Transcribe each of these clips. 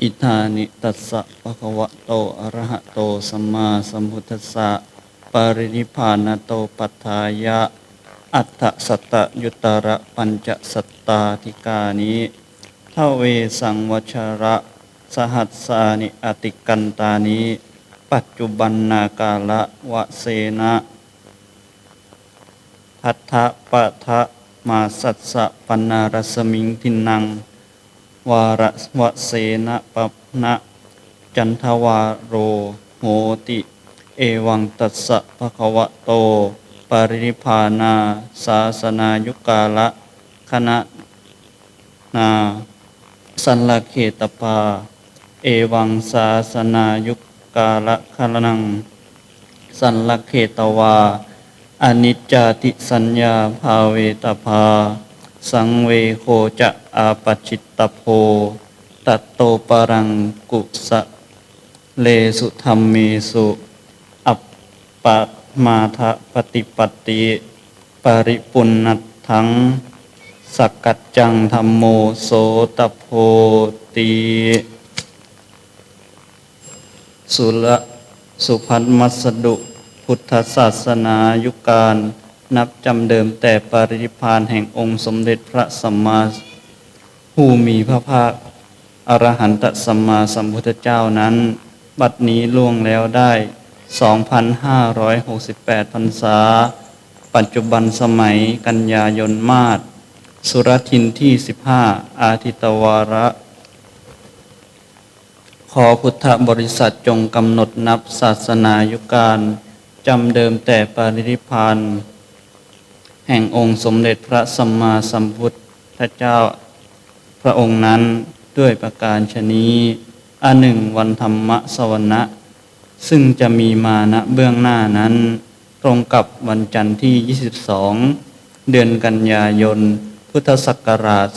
อิธานิตัสสะภะคะวะโตอะระหะโตสัมมาสัมพุทธัสสะปรินิพานโตปัฏฐายะ อัตถสัตตยุตระปัญจสัตตาธิกานิทเวสังวชระ สหัสสานิอติกันตานิปัจจุบันนากาละวะเสนะพัทธปะทะมาสัสสะปันนารสมิงทินัง วาระวะเสนะปะนะจันทวาโรโหติ เอวังตัสสะภะคะวะโต ปรินิพานาศาสนายุกาละคณะนาสันลเขตปา เอวังศาสนายุกาละคลนัง สันลเขตวา อนิจจติสัญญาภาเวตภา สังเวโคจะอาปชิตตโพตัตโตปรังกุสะเลสุธรรมเมสุอัปปะมาทะปฏิปติปริปุณัตถังสกกัจจังธรรมโมโสตโพตีสุละสุพันมัสดุ พุทธศาสนายุการ นับจำเดิมแต่ปรินิพานแห่งองค์สมเด็จพระสัมมาผู้มีพระภาคอรหันตสัมมาสัมพุทธเจ้านั้น บัดนี้ล่วงแล้วได้ 2,568พรรษา ปัจจุบันสมัยกันยายนมาศสุรทินที่ 15 อาทิตวาระ ขอพุทธบริษัทจงกำหนดนับศาสนายุการจำเดิมแต่ปรินิพาน แห่งองค์สมเด็จพระสัมมาสัมพุทธเจ้า พระองค์นั้นด้วยประการชนีอันหนึ่งวันธรรมะสวนะซึ่งจะมีมาณเบื้องหน้านั้น ตรงกับวันจันทร์ที่ 22 เดือนกันยายน พุทธศักราช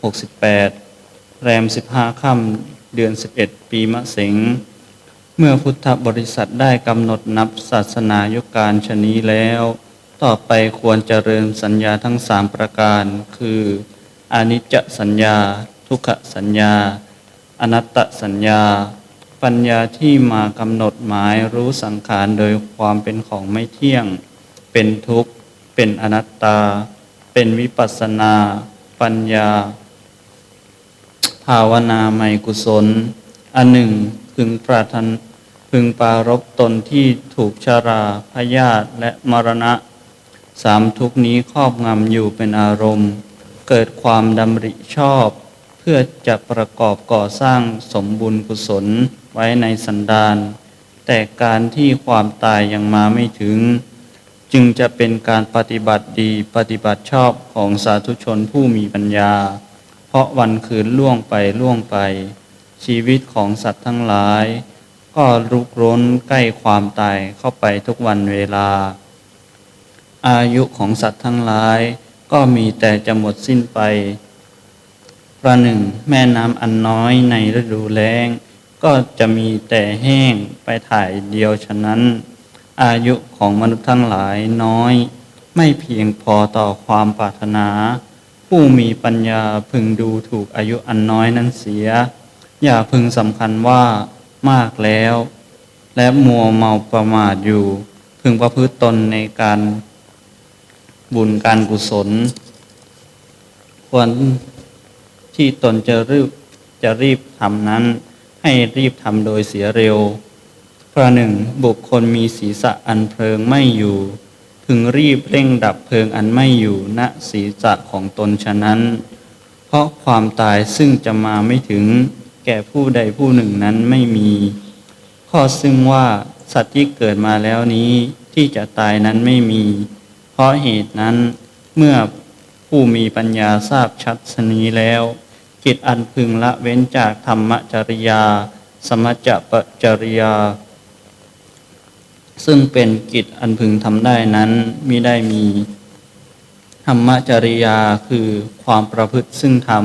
2568 แรม 15 ค่ำเดือน 11 ปีมะเสงเมื่อพุทธบริษัทได้กำหนดนับศาสนายุการชนีแล้ว ต่อไปควรเจริญสัญญาทั้งสามประการ คืออนิจจสัญญา ทุกขสัญญา อนัตตสัญญา ปัญญาที่มากำหนดหมายรู้สังขารโดยความเป็นของไม่เที่ยง เป็นทุกข์ เป็นอนัตตา เป็นวิปัสสนา ปัญญา ภาวนาไมกุศล อันหนึ่งพึงปรารถนพึงปรารบตนที่ถูกชาราพยาธิและมรณะ สามทุกนี้ครอบงำอยู่เป็นอารมณ์ เกิดความดำริชอบ เพื่อจะประกอบก่อสร้างสมบุญกุศลไว้ในสันดานแต่การที่ความตายยังมาไม่ถึง จึงจะเป็นการปฏิบัติดีปฏิบัติชอบของสาธุชนผู้มีปัญญา เพราะวันคืนล่วงไปล่วงไป ชีวิตของสัตว์ทั้งหลาย ก็รุกร้นใกล้ความตายเข้าไปทุกวันเวลา อายุของสัตว์ทั้งหลาย ก็มีแต่จะหมดสิ้นไป ประหนึ่งแม่น้ำอันน้อยในฤดูแล้ง ก็จะมีแต่แห้งไปถ่ายเดียวฉะนั้น อายุของมนุษย์ทั้งหลายน้อย ไม่เพียงพอต่อความปรารถนา ผู้มีปัญญาพึงดูถูกอายุอันน้อยนั้นเสีย อย่าพึงสำคัญว่ามากแล้ว และมัวเมาประมาทอยู่ พึงประพฤติตนในการ บุญการกุศล ควรที่ตนจะรีบจะรีบทำนั้น ให้รีบทำโดยเสียเร็วประหนึ่งบุคคลมีศีรษะอันเพลิงไม่อยู่พึงรีบเร่งดับเพลิงอันไม่อยู่ณศีรษะของตนฉะนั้น เพราะความตายซึ่งจะมาไม่ถึงแก่ผู้ใดผู้หนึ่งนั้นไม่มี ข้อซึ่งว่าสัตว์ที่เกิดมาแล้วนี้ที่จะตายนั้นไม่มี เพราะเหตุนั้นเมื่อผู้มีปัญญาทราบชัดชนี้แล้วกิจอันพึงละเว้นจากธรรมจริยา สมจปจริยา ซึ่งเป็นกิจอันพึงทำได้นั้นมิได้มี ธรรมจริยาคือความประพฤติซึ่งธรรม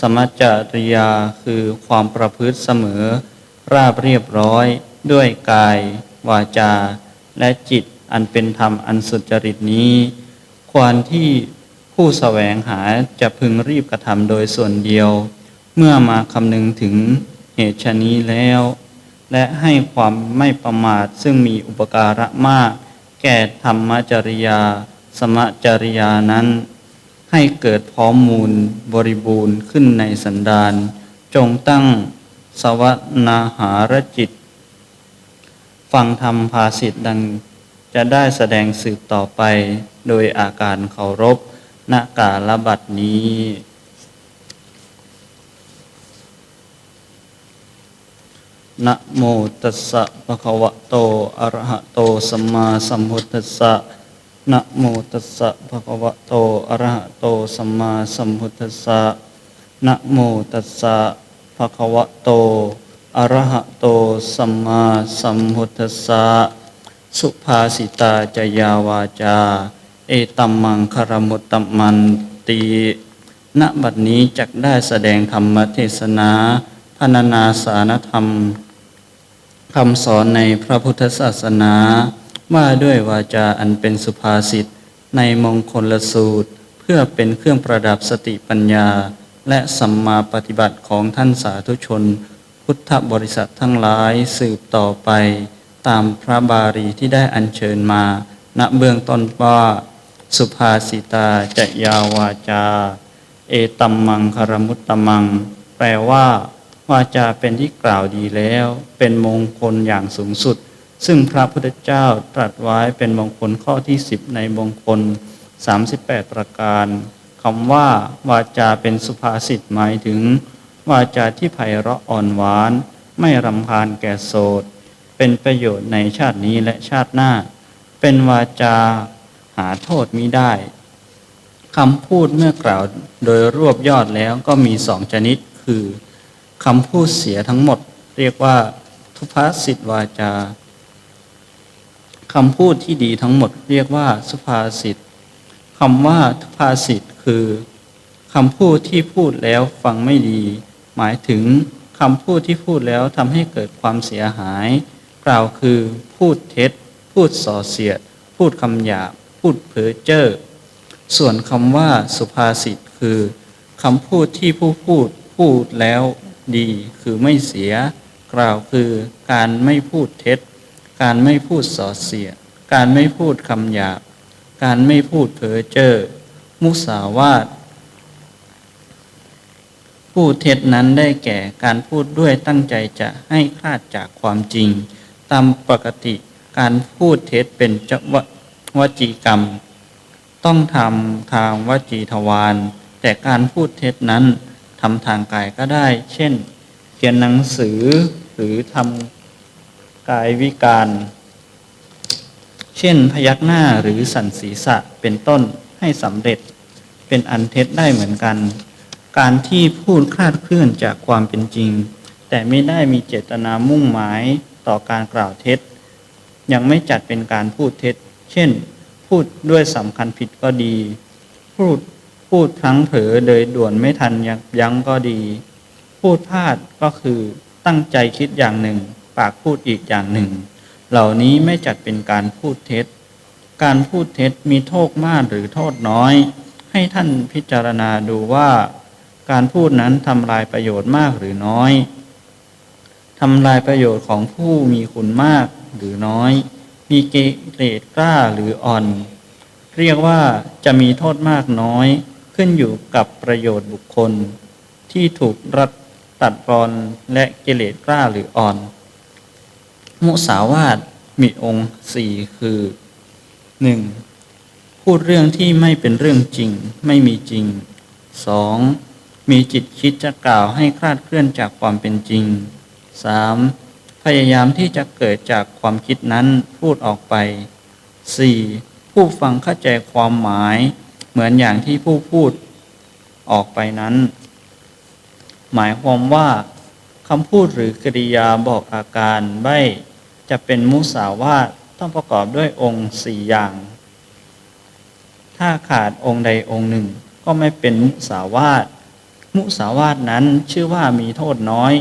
สมจริยาคือความประพฤติเสมอ ราบเรียบร้อย ด้วยกาย วาจา และจิต อันเป็นธรรมอันสุจริตนี้ ควรที่ผู้แสวงหาจะพึงรีบกระทำโดยส่วนเดียว เมื่อมาคำนึงถึงเหตุชะนี้แล้ว และให้ความไม่ประมาทซึ่งมีอุปการะมาก แก่ธรรมจริยา สมจริยานั้น ให้เกิดพร้อมมูลบริบูรณ์ขึ้นในสันดานจงตั้งสวนาหารจิต ฟังธรรมภาสิทธ์ดัง จะได้แสดงสืบต่อไป โดยอาการเคารพณกาลบัดนี้นะโมตัสสะภะคะวะโต อะระหะโต สัมมาสัมพุทธัสสะนะโมตัสสะภะคะวะโต อะระหะโต สัมมาสัมพุทธัสสะนะโมตัสสะภะคะวะโต อะระหะโต สัมมาสัมพุทธัสสะ สุภาสิตาจยาวาจา เอตัมมังคารมุตตมันตีณบัดนี้จักได้แสดงธรรมเทศนาพรรณนาสารธรรมคำสอนในพระพุทธศาสนา ว่าด้วยวาจาอันเป็นสุภาษิตในมงคลสูตร เพื่อเป็นเครื่องประดับสติปัญญา และสัมมาปฏิบัติของท่านสาธุชน พุทธบริษัททั้งหลายสืบต่อไป ตามพระบาลีที่ได้อัญเชิญมา ณเบื้องต้นว่าสุภาสิตาจะยาวาจา เอตัมมังคารมุตตมัง แปลว่า วาจาเป็นที่กล่าวดีแล้ว เป็นมงคลอย่างสูงสุด ซึ่งพระพุทธเจ้าตรัสไว้เป็นมงคลข้อที่สิบในมงคล 38 ประการคำว่า วาจาเป็นสุภาษิตหมายถึง วาจาที่ไพเราะอ่อนหวาน ไม่รำคาญแก่โสด เป็นประโยชน์ในชาตินี้และชาติหน้า เป็นวาจาหาโทษมิได้คำพูดเมื่อกล่าวโดยรวบยอดแล้วก็มีสองชนิดคือคำพูดเสียทั้งหมด เรียกว่า ทุพสิทธวาจาคำพูดที่ดีทั้งหมด เรียกว่า สุภาษิตคำว่าทุพาษิตคือคำพูดที่พูดแล้วฟังไม่ดี หมายถึงคำพูดที่พูดแล้วทำให้เกิดความเสียหาย กล่าวคือพูดเท็จ พูดส่อเสียด พูดคำหยาบพูดเพ้อเจ้อส่วนคำว่าสุภาษิตคือคำพูดที่ผู้พูดพูดแล้วดีคือไม่เสีย กล่าวคือการไม่พูดเท็จ การไม่พูดส่อเสียด การไม่พูดคำหยาบการไม่พูดเพ้อเจ้อมุสาวาทพูดเท็จนั้นได้แก่การพูดด้วยตั้งใจจะให้คลาดจากความจริง ตามปกติการพูดเท็จเป็นจววจีกรรม ต้องทำทางวจีทวารแต่การพูดเท็จนั้นทำทางกายก็ได้ เช่น เขียนหนังสือหรือทำกายวิการ เช่นพยักหน้าหรือสั่นศีรษะเป็นต้นให้สำเร็จเป็นอันเท็จได้เหมือนกัน การที่พูดคลาดเคลื่อนจากความเป็นจริง แต่ไม่ได้มีเจตนามุ่งหมาย ต่อการกล่าวเท็จ ยังไม่จัดเป็นการพูดเท็จ เช่น พูดด้วยสำคัญผิดก็ดี พูดพูดพลั้งเผลอโดยด่วนไม่ทันยับยั้งก็ดี พูดพลาดก็คือตั้งใจคิดอย่างหนึ่ง ปากพูดอีกอย่างหนึ่ง เหล่านี้ไม่จัดเป็นการพูดเท็จ การพูดเท็จมีโทษมากหรือโทษน้อย ให้ท่านพิจารณาดูว่า การพูดนั้นทำลายประโยชน์มากหรือน้อย ทำลายประโยชน์ของผู้มีคุณมากหรือน้อย มีเกเรดกล้าหรืออ่อน เรียกว่าจะมีโทษมากน้อย ขึ้นอยู่กับประโยชน์บุคคล ที่ถูกรัดตัดรอนและเกเลสกล้าหรืออ่อน มุสาวาทมีองค์สี่คือหนึ่งพูดเรื่องที่ไม่เป็นเรื่องจริงไม่มีจริงสองมีจิตคิดจะกล่าวให้คลาดเคลื่อนจากความเป็นจริง สามพยายามที่จะเกิดจากความคิดนั้นพูดออกไปสี่ผู้ฟังเข้าใจความหมายเหมือนอย่างที่ผู้พูดออกไปนั้น หมายความว่าคำพูดหรือกริยาบอกอาการใบจะเป็นมุสาวาทต้องประกอบด้วยองค์สี่อย่าง ถ้าขาดองค์ใดองค์หนึ่ง ก็ไม่เป็นมุสาวาท มุสาวาทนั้นชื่อว่ามีโทษน้อย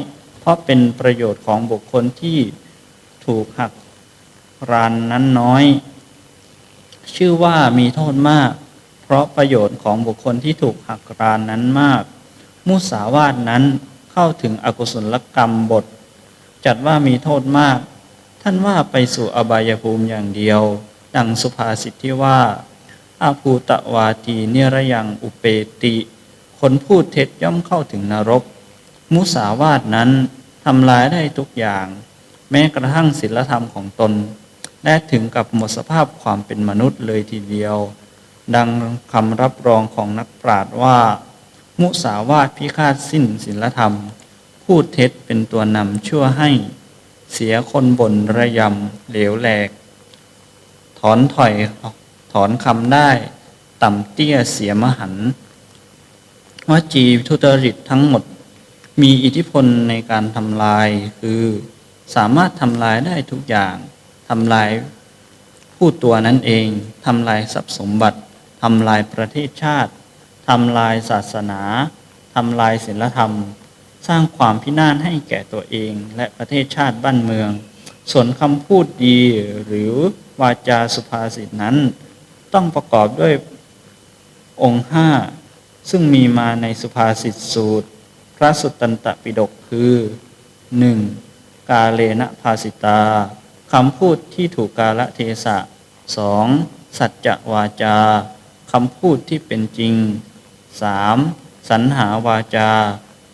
ราะเป็นประโยชน์ของบุคคลที่ถูกหักรานนั้นน้อย ชื่อว่ามีโทษมาก เพราะประโยชน์ของบุคคลที่ถูกหักรานนั้นมาก มุสาวาทนั้นเข้าถึงอกุศลกรรมบท จัดว่ามีโทษมาก ท่านว่าไปสู่อบายภูมิอย่างเดียว ดังสุภาษิตที่ว่า อาภูตะวาทีเนรยังอุเปติ คนพูดเท็จย่อมเข้าถึงนรก มุสาวาทนั้น ทำลายได้ทุกอย่าง แม้กระทั่งศีลธรรมของตน และถึงกับหมดสภาพความเป็นมนุษย์เลยทีเดียว ดังคำรับรองของนักปราชญ์ว่า มุสาวาทพิฆาตสิ้นศีลธรรม พูดเท็จเป็นตัวนำชั่วให้ เสียคนบนระยำเหลวแหลก ถอนถอยถอนคำได้ ต่ำเตี้ยเสียมหันวจีทุจริตทั้งหมด มีอิทธิพลในการทำลายคือสามารถทำลายได้ทุกอย่างทำลายผู้ตัวนั่นเองทำลายทรัพย์สมบัติทำลายประเทศชาติทำลายศาสนาทำลายศีลธรรม สร้างความพินาศให้แก่ตัวเอง และประเทศชาติบ้านเมือง ส่วนคำพูดดีหรือวาจาสุภาษิตนั้น ต้องประกอบด้วยองค์ห้าซึ่งมีมาในสุภาษิตสูตร พระสุตตันตปิฎกคือ 1. กาเลนะภาสิตาคำพูดที่ถูกกาลเทศะ 2. สัจจวาจาคำพูดที่เป็นจริง 3. สรรหาวาจา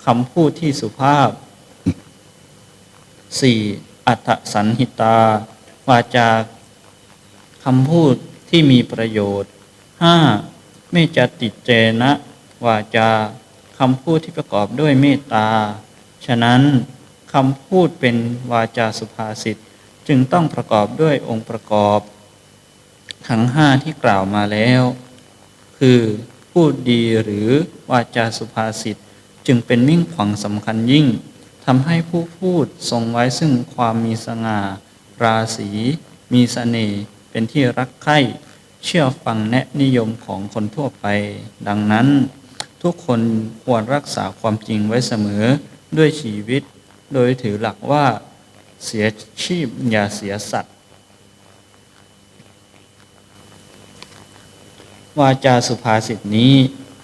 คำพูดที่สุภาพ 4. อัตสันหิตา วาจาคำพูดที่มีประโยชน์ 5. เมจติเจนะ วาจาำพูดที่ประกอบด้วยเมตตา ฉะนั้นคำพูดเป็นวาจาสุภาษิตจึงต้องประกอบด้วยองค์ประกอบ ทั้งห้าที่กล่าวมาแล้ว คือพูดดีหรือวาจาสุภาษิตจึงเป็นมิ่งขวัญสำคัญยิ่งทำให้ผู้พูดทรงไว้ซึ่งความมีสง่า ราศี มีสเสน่ห์เป็นที่รักใคร่เชื่อฟังแนะนิยมของคนทั่วไป ดังนั้น ทุกคนควรรักษาความจริงไว้เสมอด้วยชีวิต โดยถือหลักว่าเสียชีพอย่าเสียสัตว์ วาจาสุภาษิตนี้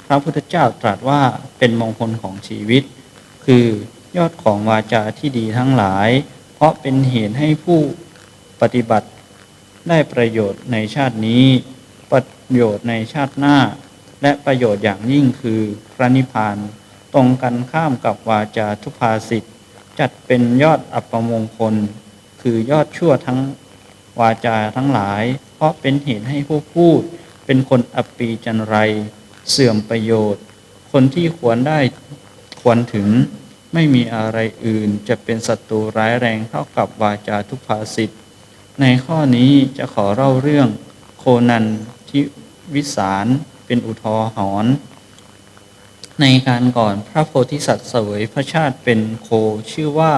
พระพุทธเจ้าตรัสว่าเป็นมงคลของชีวิต คือยอดของวาจาที่ดีทั้งหลาย เพราะเป็นเหตุให้ผู้ปฏิบัติได้ประโยชน์ในชาตินี้ ประโยชน์ในชาติหน้า และประโยชน์อย่างยิ่งคือพระนิพพาน ตรงกันข้ามกับวาจาทุภาษิตจัดเป็นยอดอัปมงคล คือยอดชั่วทั้งวาจาทั้งหลาย เพราะเป็นเหตุให้ผู้พูด เป็นคนอัปปีจันไร เสื่อมประโยชน์ คนที่ควรได้ควรถึงไม่มีอะไรอื่นจะเป็นศัตรูร้ายแรงเท่ากับวาจาทุภาษิตในข้อนี้จะขอเล่าเรื่องโคนันทิวิสาร เป็นอุทอหรณ์ในการก่อนพระโพธิสัตว์เสวยพระชาติเป็นโคชื่อว่า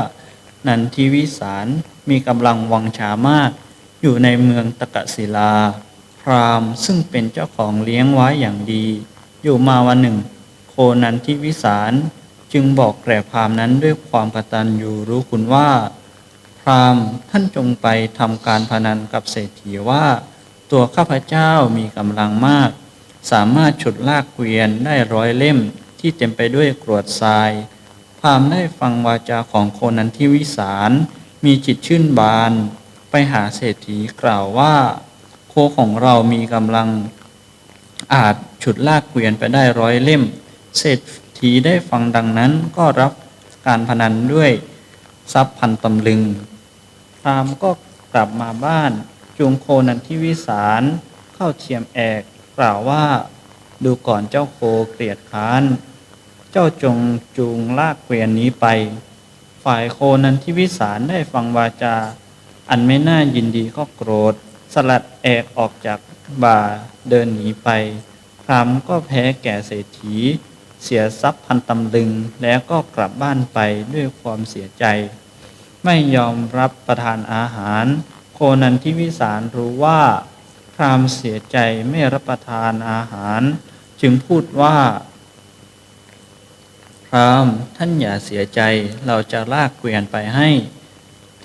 นันทิวิสารมีกำลังวังชามาก อยู่ในเมืองตะกะศิลา พรามซึ่งเป็นเจ้าของเลี้ยงไว้อย่างดี อยู่มาวันหนึ่ง โคนันทิวิสารจึงบอกแก่พรามนั้นด้วยความกตัญญูรู้คุณว่า พรามท่านจงไปทำการพนันกับเศรษฐีว่า ตัวข้าพเจ้ามีกำลังมาก สามารถฉุดลากเกวียนได้ร้อยเล่มที่เต็มไปด้วยกรวดทรายพรามได้ฟังวาจาของโคนันทิวิสาร มีจิตชื่นบาน ไปหาเศรษฐีกล่าวว่า โคของเรามีกำลังอาจฉุดลากเกวียนไปได้ร้อยเล่ม เศรษฐีได้ฟังดังนั้นก็รับการพนันด้วยทรัพย์พันตำลึงพรามก็กลับมาบ้านจูงโคนันทิวิสารเข้าเทียมแอก กล่าวว่า ดูก่อนเจ้าโคเกลียดค้าน เจ้าจงจูงลากเกวียนนี้ไป ฝ่ายโคนันทิวิสารได้ฟังวาจา อันไม่น่ายินดีก็โกรธ สลัดแอกออกจากบ่าเดินหนีไปพรามก็แพ้แก่เศรษฐี เสียทรัพย์พันตำลึงแล้วก็กลับบ้านไปด้วยความเสียใจ ไม่ยอมรับประทานอาหาร โคนันทิวิสารรู้ว่า รามเสียใจไม่รับประทานอาหาร จึงพูดว่า พรามท่านอย่าเสียใจเราจะลากเกวียนไปให้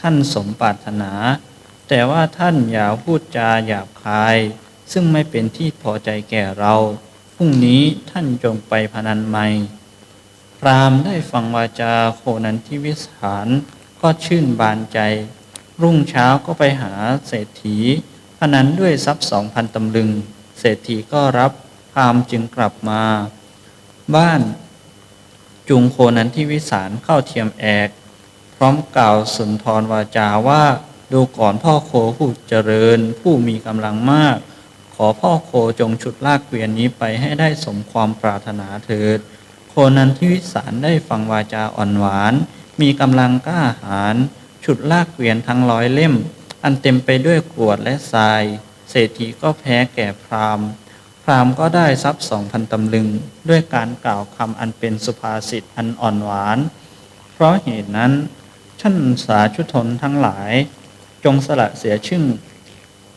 ท่านสมปรารถนา แต่ว่าท่านอย่าพูดจาหยาบคาย ซึ่งไม่เป็นที่พอใจแก่เราพรุ่งนี้ท่านจงไปพนันใหม่พรามได้ฟังวาจาโคนันทิวิสารก็ชื่นบานใจ รุ่งเช้าก็ไปหาเศรษฐี พนันด้วยทรัพย์สองพันตำลึง เศรษฐีก็รับพามจึงกลับมา บ้านจุงโคนั้นทิวิสารเข้าเทียมแอก พร้อมกล่าวสุนทรวาจาว่าดูก่อนพ่อโคผู้เจริญผู้มีกำลังมาก ขอพ่อโคจงฉุดลากเกวียนนี้ไปให้ได้สมความปรารถนาเถิด โคนันทิวิสารได้ฟังวาจาอ่อนหวาน มีกำลังกล้าหาญฉุดลากเกวียนทั้งร้อยเล่ม อันเต็มไปด้วยกรวดและทราย เศรษฐีก็แพ้แก่พราหมณ์ พราหมณ์ก็ได้ทรัพย์สองพันตำลึง ด้วยการกล่าวคำอันเป็นสุภาษิตอันอ่อนหวาน เพราะเหตุนั้นท่านสาธุชนทั้งหลาย จงสละเสียชึ่ง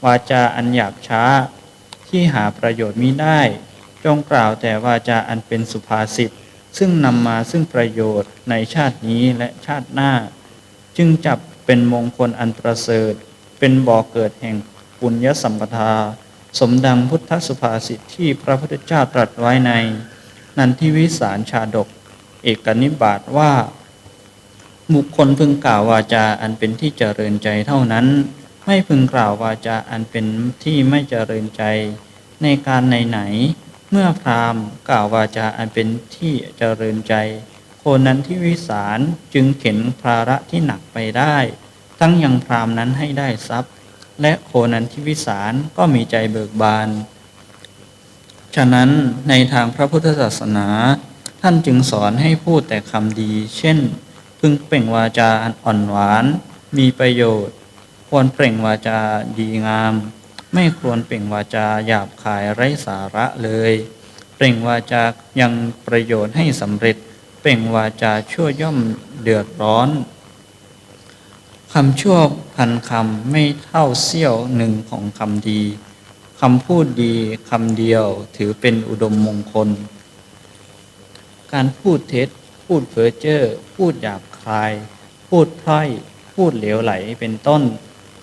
วาจาอันหยาบช้า ที่หาประโยชน์มิได้ จงกล่าวแต่วาจาอันเป็นสุภาษิตซึ่งนำมาซึ่งประโยชน์ในชาตินี้และชาติหน้า จึงจับเป็นมงคลอันประเสริฐ เป็นบ่อเกิดแห่งปุญญสัมปทา สมดังพุทธสุภาษิตที่พระพุทธเจ้าตรัสไว้ใน นันทิวิสารชาดก เอกนิบาตว่า บุคคลพึงกล่าววาจาอันเป็นที่เจริญใจเท่านั้น ไม่พึงกล่าววาจาอันเป็นที่ไม่เจริญใจ ในการไหนๆเมื่อพราหมณ์กล่าววาจาอันเป็นที่เจริญใจ คนนั้นที่วิสารจึงเข็นภาระที่หนักไปได้ ทั้งยังพรามนั้นให้ได้ทรัพย์ และโคนันทิวิสารก็มีใจเบิกบาน ฉะนั้นในทางพระพุทธศาสนา ท่านจึงสอนให้พูดแต่คำดี เช่น พึงเปล่งวาจาอ่อนหวาน มีประโยชน์ ควรเปล่งวาจาดีงาม ไม่ควรเปล่งวาจาหยาบคายไร้สาระเลย เปล่งวาจายังประโยชน์ให้สำเร็จ เปล่งวาจาชั่วย่อมเดือดร้อน คำชั่วพันคำไม่เท่าเสี้ยวหนึ่งของคำดีคำพูดดีคำเดียวถือเป็นอุดมมงคล การพูดเท็จ พูดเพ้อเจ้อพูดหยาบคาย พูดพร่อยพูดเหลวไหลเป็นต้น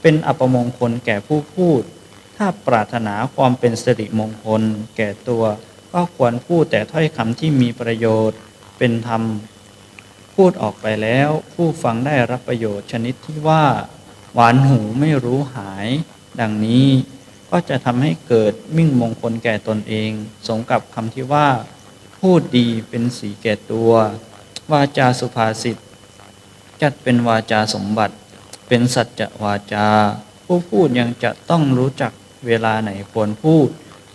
เป็นอัปมงคลแก่ผู้พูด ถ้าปรารถนาความเป็นสิริมงคล แก่ตัว ก็ควรพูดแต่ถ้อยคำที่มีประโยชน์ เป็นธรรม พูดออกไปแล้ว ผู้ฟังได้รับประโยชน์ชนิดที่ว่า หวานหูไม่รู้หาย ดังนี้ก็จะทำให้เกิดมิ่งมงคลแก่ตนเอง สมกับคำที่ว่า พูดดีเป็นสีแก่ตัว วาจาสุภาษิตจัดเป็นวาจาสมบัติ เป็นสัจจะวาจา ผู้พูดยังจะต้องรู้จักเวลาไหนควรพูด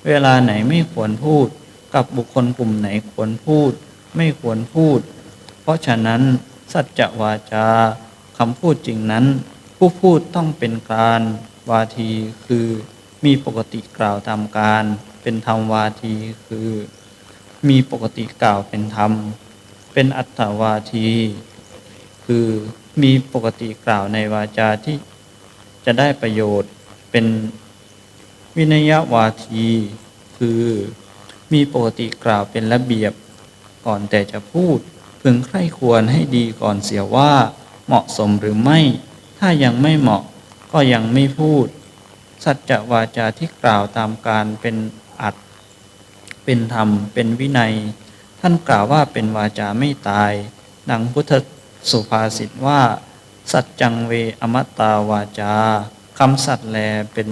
เวลาไหนไม่ควรพูด กับบุคคลกลุ่มไหนควรพูด ไม่ควรพูด ราะฉะนั้น สัจจะวาจาคำพูดจริงนั้น ผู้พูดต้องเป็นการวาทีคือมีปกติกล่าวตามการ เป็นธรรมวาทีคือ มีปกติกล่าวเป็นธรรม เป็นอัตถวาที คือมีปกติกล่าวในวาจาที่จะได้ประโยชน์เป็นวินยวาที คือมีปกติกล่าวเป็นระเบียบก่อนแต่จะพูด พึงใคร่ควรให้ดีก่อนเสียว่า เหมาะสมหรือไม่ ถ้ายังไม่เหมาะก็ยังไม่พูด สัจจะวาจาที่กล่าวตามการเป็นอัด เป็นธรรม เป็นวินัย ท่านกล่าวว่าเป็นวาจาไม่ตาย ดังพุทธสุภาษิตว่า สัจจังเวอมตตาวาจาคำสัตย์แลเป็น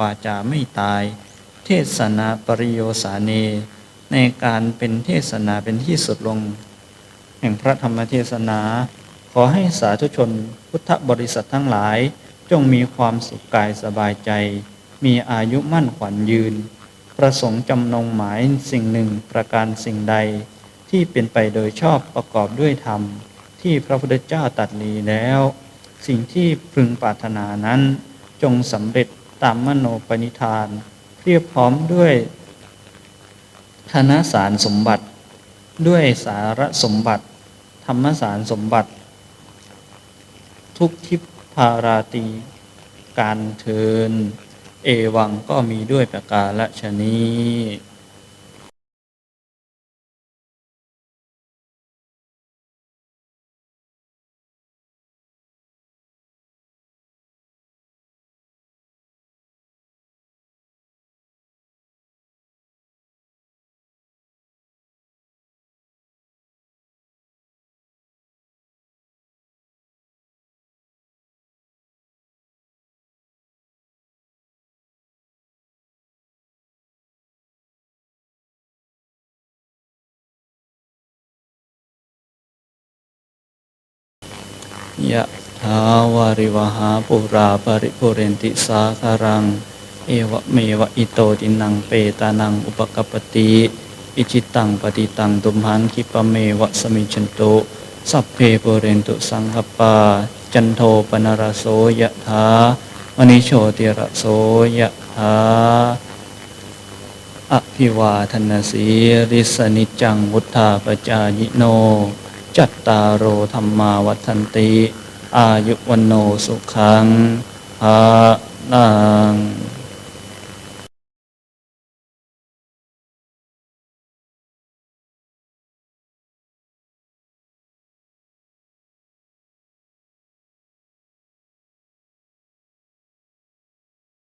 วาจาไม่ตาย เทศนาปริโยสาเน ในการเป็นเทศนาเป็นที่สุดลง แห่งพระธรรมเทศนา ขอให้สาธุชนพุทธบริษัททั้งหลาย จงมีความสุขกายสบายใจ มีอายุมั่นขวัญยืน ประสงค์จำนงหมายสิ่งหนึ่งประการสิ่งใด ที่เป็นไปโดยชอบประกอบด้วยธรรม ที่พระพุทธเจ้าตรัดนี้แล้ว สิ่งที่พึงปรารถนานั้น จงสำเร็จตามมโนปณิธานเรียบพร้อมด้วยธนสารสมบัติด้วยสารสมบัติ ธรรมสารสมบัติ ทุกทิพพาราตีการเทิน เอวังก็มีด้วยประการละชนี้ ยะถาวาริวหาปุราปริปุเรนติสาคารัง เอวะเมวะอิโตตินังเปตานังอุปกปปติอิจิตังปฏิตังตุมหันคิปะเมวะสมิจันตุสัพเพปุเรนตุสังคปา จันโทปนรโสยะถามณิโชติระโสยะถาอภิวาทนาสีริสนิจจังวุธาปจายิโน จัตตารโอธรรมาวัฒนติ อายุวันโนสุขังภาลัง